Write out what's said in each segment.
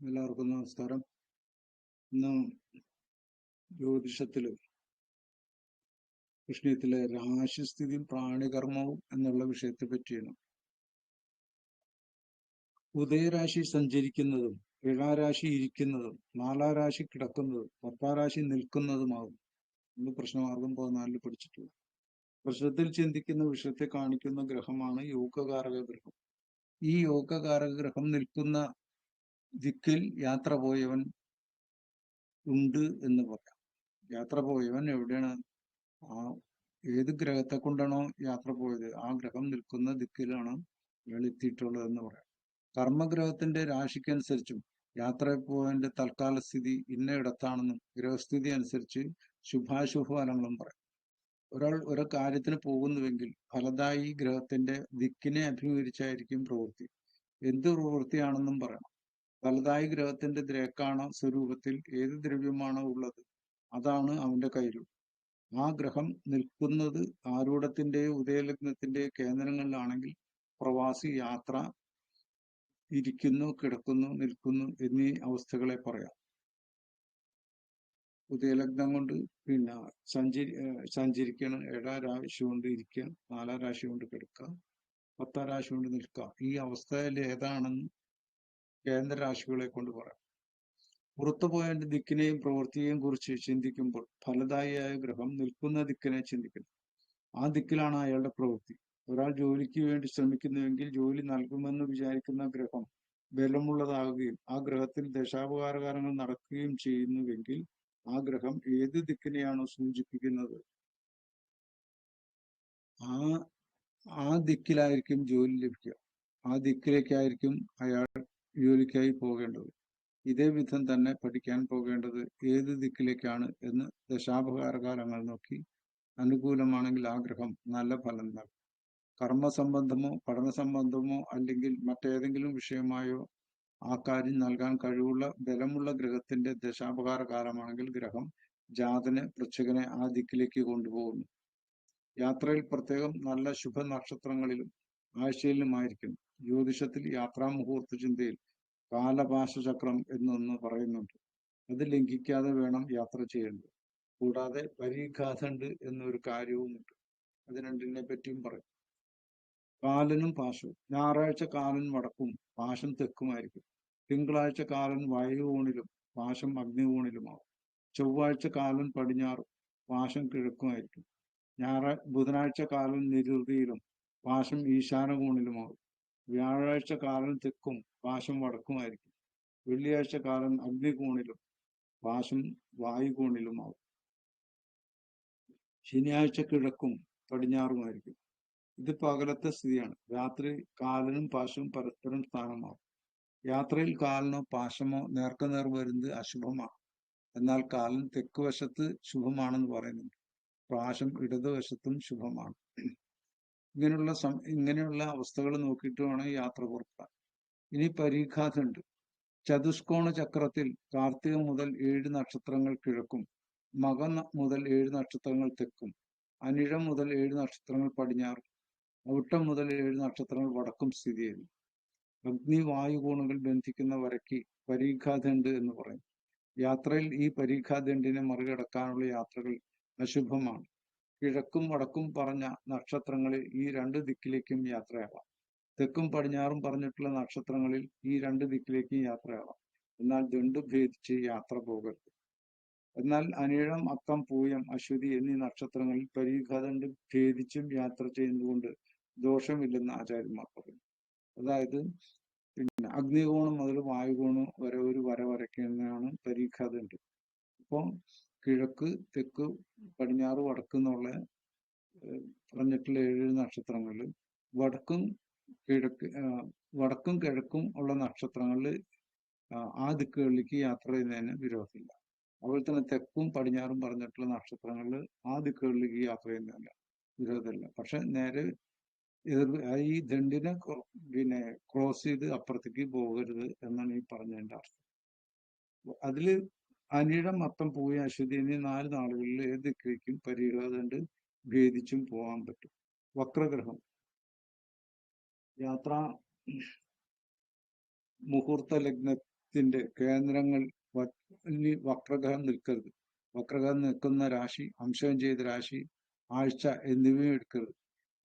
എല്ലാവർക്കും നമസ്കാരം. ഇന്ന് ജ്യോതിഷത്തിൽ വിഷയത്തിലെ രാശിസ്ഥിതിയും പ്രാണികർമ്മവും എന്നുള്ള വിഷയത്തെ പറ്റിയാണ്. ഉദയരാശി സഞ്ചരിക്കുന്നതും ഏഴാരാശി ഇരിക്കുന്നതും നാലാം രാശി കിടക്കുന്നതും പത്താം രാശി നിൽക്കുന്നതുമാകും എന്ന് പ്രശ്നമാർഗം പതിനാലിൽ പഠിച്ചിട്ടുള്ളത് പ്രശ്നത്തിൽ ചിന്തിക്കുന്ന വിഷയത്തെ കാണിക്കുന്ന ഗ്രഹമാണ് യോഗകാരക ഗ്രഹം ഈ യോഗകാരക ഗ്രഹം നിൽക്കുന്ന ദിക്കിൽ യാത്ര പോയവൻ ഉണ്ട് എന്ന് പറയാം. യാത്ര പോയവൻ എവിടെയാണ്? ആ ഏത് ഗ്രഹത്തെ കൊണ്ടാണോ യാത്ര പോയത്? ആ ഗ്രഹം നിൽക്കുന്ന ദിക്കിലാണ് ഇയാൾ എത്തിയിട്ടുള്ളത് എന്ന് പറയാം. കർമ്മഗ്രഹത്തിന്റെ രാശിക്കനുസരിച്ചും യാത്ര പോയതിന്റെ തൽക്കാല സ്ഥിതി ഇന്ന ഇടത്താണെന്നും ഗ്രഹസ്ഥിതി അനുസരിച്ച് ശുഭാശുഭ ഫലങ്ങളും പറയാം. ഒരാൾ ഒരു കാര്യത്തിന് പോകുന്നുവെങ്കിൽ ഫലദായി ഗ്രഹത്തിന്റെ ദിക്കിനെ അഭിമുഖീകരിച്ചായിരിക്കും പ്രവൃത്തി. എന്ത് പ്രവൃത്തിയാണെന്നും പറയണം. ഫലദായി ഗ്രഹത്തിന്റെ ദ്രേക്കാണ സ്വരൂപത്തിൽ ഏത് ദ്രവ്യമാണോ ഉള്ളത് അതാണ് അവന്റെ കയ്യിലും ആ ഗ്രഹം നിൽക്കുന്നത് ആരൂഢത്തിന്റെയോ ഉദയലഗ്നത്തിന്റെയോ കേന്ദ്രങ്ങളിലാണെങ്കിൽ പ്രവാസി യാത്ര ഇരിക്കുന്നു കിടക്കുന്നു നിൽക്കുന്നു എന്നീ അവസ്ഥകളെ പറയാം. ഉദയലഗ്നം കൊണ്ട് പിന്നെ സഞ്ചരി സഞ്ചരിക്കണം ഏഴാം രാശി കൊണ്ട് ഇരിക്കുക നാലാം രാശി കൊണ്ട് കിടക്കുക പത്താം രാശി കൊണ്ട് നിൽക്കുക ഈ അവസ്ഥയിൽ ഏതാണെന്ന് കേന്ദ്ര രാശികളെ കൊണ്ട് പറയാം. പുറത്തു പോയതിന്റെ ദിക്കിനെയും പ്രവൃത്തിയെയും കുറിച്ച് ചിന്തിക്കുമ്പോൾ ഫലദായിയായ ഗ്രഹം നിൽക്കുന്ന ദിക്കിനെ ചിന്തിക്കണം ആ ദിക്കിലാണ് അയാളുടെ പ്രവൃത്തി. ഒരാൾ ജോലിക്ക് വേണ്ടി ശ്രമിക്കുന്നുവെങ്കിൽ ജോലി നൽകുമെന്ന് വിചാരിക്കുന്ന ഗ്രഹം ബലമുള്ളതാകുകയും ആ ഗ്രഹത്തിൽ ദശാപകാരകാരങ്ങൾ നടക്കുകയും ചെയ്യുന്നുവെങ്കിൽ ആ ഗ്രഹം ഏത് ദിക്കിനെയാണോ സൂചിപ്പിക്കുന്നത്? ആ ആ ദിക്കിലായിരിക്കും ജോലി ലഭിക്കുക. ആ ദിക്കിലേക്കായിരിക്കും അയാൾ ജോലിക്കായി പോകേണ്ടത്. ഇതേ വിധം തന്നെ പഠിക്കാൻ പോകേണ്ടത് ഏത് ദിക്കിലേക്കാണ് എന്ന് ദശാപകാരകാലങ്ങൾ നോക്കി അനുകൂലമാണെങ്കിൽ ആഗ്രഹം നല്ല ഫലം നൽകും. കർമ്മസംബന്ധമോ പഠന സംബന്ധമോ അല്ലെങ്കിൽ മറ്റേതെങ്കിലും വിഷയമായോ ആ കാര്യം നൽകാൻ കഴിവുള്ള ബലമുള്ള ഗ്രഹത്തിന്റെ ദശാപകാര കാലമാണെങ്കിൽ ഗ്രഹം ജാതനെ പൃച്ഛകനെ ആ ദിക്കിലേക്ക് കൊണ്ടുപോകുന്നു. യാത്രയിൽ പ്രത്യേകം നല്ല ശുഭ നക്ഷത്രങ്ങളിലും ആഴ്ചയിലുമായിരിക്കും. ജ്യോതിഷത്തിൽ യാത്രാ മുഹൂർത്ത ചിന്തയിൽ കാലപാശചക്രം എന്നൊന്ന് പറയുന്നുണ്ട്. അത് ലംഘിക്കാതെ വേണം യാത്ര ചെയ്യേണ്ടത്. കൂടാതെ പരീഘാതണ്ട് എന്നൊരു കാര്യവുമുണ്ട്. അത് രണ്ടിനെ പറ്റിയും പറയും. കാലനും പാശവും ഞായറാഴ്ച കാലൻ വടക്കും പാശം തെക്കുമായിരിക്കും. തിങ്കളാഴ്ച കാലൻ വായുകോണിലും പാശം അഗ്നികോണിലുമാവും. ചൊവ്വാഴ്ച കാലൻ പടിഞ്ഞാറും പാശം കിഴക്കുമായിരിക്കും. ഞായറാ ബുധനാഴ്ച കാലൻ നിരുതിയിലും പാശം ഈശാനകോണിലുമാവും. വ്യാഴാഴ്ച കാലൻ തെക്കും പാശം വടക്കുമായിരിക്കും. വെള്ളിയാഴ്ച കാലൻ അഗ്നികോണിലും പാശം വായുകോണിലുമാവും. ശനിയാഴ്ച കിഴക്കും പടിഞ്ഞാറുമായിരിക്കും. ഇത് പകലത്തെ സ്ഥിതിയാണ്. രാത്രി കാലനും പാശവും പരസ്പരം സ്ഥാനമാവും. യാത്രയിൽ കാലനോ പാശമോ നേർക്കുനേർ വരുന്നത് അശുഭമാണ്. എന്നാൽ കാലൻ തെക്ക് വശത്ത് ശുഭമാണെന്ന് പറയുന്നുണ്ട്. പാശം ഇടതുവശത്തും ശുഭമാണ്. ഇങ്ങനെയുള്ള സം ഇങ്ങനെയുള്ള അവസ്ഥകൾ നോക്കിയിട്ട് വേണം യാത്ര പുറപ്പെടാൻ. ഇനി പരീഘാതുണ്ട് ചതുഷ്കോണ ചക്രത്തിൽ കാർത്തിക മുതൽ ഏഴ് നക്ഷത്രങ്ങൾ കിഴക്കും മക മുതൽ ഏഴ് നക്ഷത്രങ്ങൾ തെക്കും അനിഴം മുതൽ ഏഴ് നക്ഷത്രങ്ങൾ പടിഞ്ഞാറും ഔട്ടം മുതൽ ഏഴ് നക്ഷത്രങ്ങൾ വടക്കും സ്ഥിതി ചെയ്യുന്നു. അഗ്നി വായു കോണുകൾ ബന്ധിക്കുന്ന വരയ്ക്ക് പരീഘാദണ്ട് എന്ന് പറയും. യാത്രയിൽ ഈ പരീഘാദണ്ടിനെ മറികടക്കാനുള്ള യാത്രകൾ അശുഭമാണ്. കിഴക്കും വടക്കും പറഞ്ഞ നക്ഷത്രങ്ങളിൽ ഈ രണ്ട് ദിക്കിലേക്കും യാത്രയാവാം. തെക്കും പടിഞ്ഞാറും പറഞ്ഞിട്ടുള്ള നക്ഷത്രങ്ങളിൽ ഈ രണ്ട് ദിക്കിലേക്കും യാത്രയാവാം. എന്നാൽ ദണ്ടു ഭേദിച്ച് യാത്ര പോകരുത്. എന്നാൽ അനീഴം അക്കം പൂയം അശ്വതി എന്നീ നക്ഷത്രങ്ങളിൽ പരീഘാതണ്ട് ഭേദിച്ചും യാത്ര ചെയ്യുന്നതുകൊണ്ട് ദോഷമില്ലെന്ന് ആചാര്യന്മാർ പറയുന്നു. അതായത് പിന്നെ അഗ്നികോണം മുതൽ വായുകോണം വരെ ഒരു വര വരയ്ക്കുന്നതാണ് പരീഘാതണ്ട് അപ്പം കിഴക്ക് തെക്ക് പടിഞ്ഞാറ് വടക്ക് എന്നുള്ള പറഞ്ഞിട്ടുള്ള ഏഴ് നക്ഷത്രങ്ങളിൽ വടക്കും കിഴക്ക് വടക്കും കിഴക്കും ഉള്ള നക്ഷത്രങ്ങളിൽ ആ ദിക്കുകളിലേക്ക് യാത്ര ചെയ്യുന്നതിന് വിരോധമില്ല. അതുപോലെ തന്നെ തെക്കും പടിഞ്ഞാറും പറഞ്ഞിട്ടുള്ള നക്ഷത്രങ്ങളിൽ ആ ദിക്കുകളിലേക്ക് യാത്ര ചെയ്യുന്നതല്ല വിരോധമില്ല. പക്ഷെ നേരെ എതിർ ഈ ദണ്ടിനെ പിന്നെ ക്രോസ് ചെയ്ത് അപ്പുറത്തേക്ക് പോകരുത് എന്നാണ് ഈ പറഞ്ഞതിന്റെ അർത്ഥം. അതിൽ അനിഴം മത്തം പോയ അശ്വതി എന്നീ നാല് നാളുകളിൽ ഏത് ദിക്കിലേക്കും പരിഹാരമുണ്ട് ഭേദിച്ചും പോകാൻ പറ്റും. വക്രഗ്രഹം. യാത്രാ മുഹൂർത്ത ലഗ്നത്തിന്റെ കേന്ദ്രങ്ങൾ വക്രഗ്രഹം നിൽക്കരുത്. വക്രഗ്രഹം നിൽക്കുന്ന രാശി അംശം ചെയ്ത രാശി ആഴ്ച എന്നിവയും എടുക്കരുത്.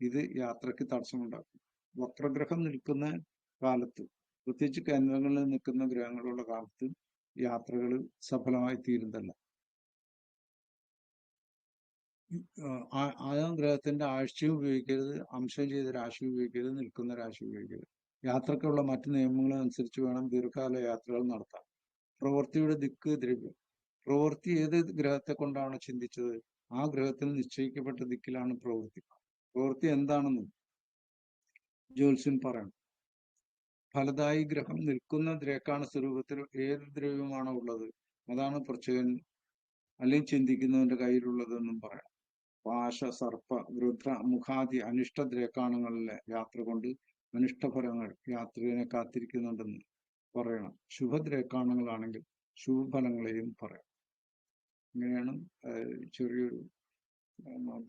ഇത് യാത്രയ്ക്ക് തടസ്സമുണ്ടാക്കും. വക്രഗ്രഹം നിൽക്കുന്ന കാലത്ത് പ്രത്യേകിച്ച് കേന്ദ്രങ്ങളിൽ നിൽക്കുന്ന ഗ്രഹങ്ങളുള്ള കാലത്ത് യാത്രകൾ സഫലമായി തീരുന്നതല്ല ആഹ് ആ- ആ ഗ്രഹത്തിന്റെ ആഴ്ചയും ഉപയോഗിക്കരുത് അംശം ചെയ്ത രാശി ഉപയോഗിക്കരുത് നിൽക്കുന്ന രാശി ഉപയോഗിക്കരുത്. യാത്രക്കുള്ള മറ്റ് നിയമങ്ങൾ അനുസരിച്ച് വേണം ദീർഘകാല യാത്രകൾ നടത്താൻ. പ്രവൃത്തിയുടെ ദിക്ക് ദ്രവ്യം. പ്രവൃത്തി ഏത് ഗ്രഹത്തെ കൊണ്ടാണ് ചിന്തിച്ചത്? ആ ഗ്രഹത്തിന് നിശ്ചയിക്കപ്പെട്ട ദിക്കിലാണ് പ്രവൃത്തി. പ്രവൃത്തി എന്താണെന്നും ജ്യോത്സ്യൻ പറയണം. ഫലദായി ഗ്രഹം നിൽക്കുന്ന ദ്രേക്കാണ സ്വരൂപത്തിൽ ഏത് ദ്രവ്യമാണോ ഉള്ളത്. അതാണ് പ്രച്ചകൻ അല്ലെങ്കിൽ ചിന്തിക്കുന്നവന്റെ കയ്യിലുള്ളതെന്നും പറയാം. പാശ സർപ്പ രുദ്ര മുഖാദി അനിഷ്ട ദ്രേക്കാണങ്ങളിലെ യാത്ര കൊണ്ട് അനിഷ്ടഫലങ്ങൾ യാത്രികനെ കാത്തിരിക്കുന്നുണ്ടെന്ന് പറയണം. ശുഭദ്രേക്കാണങ്ങളാണെങ്കിൽ ശുഭഫലങ്ങളെയും പറയാം. ഇങ്ങനെയാണ് ചെറിയൊരു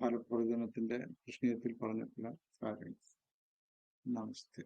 ഫലപ്രവചനത്തിന്റെ കൃഷ്ണീയത്തിൽ പറഞ്ഞിട്ടുള്ള കാര്യങ്ങൾ. നമസ്തേ.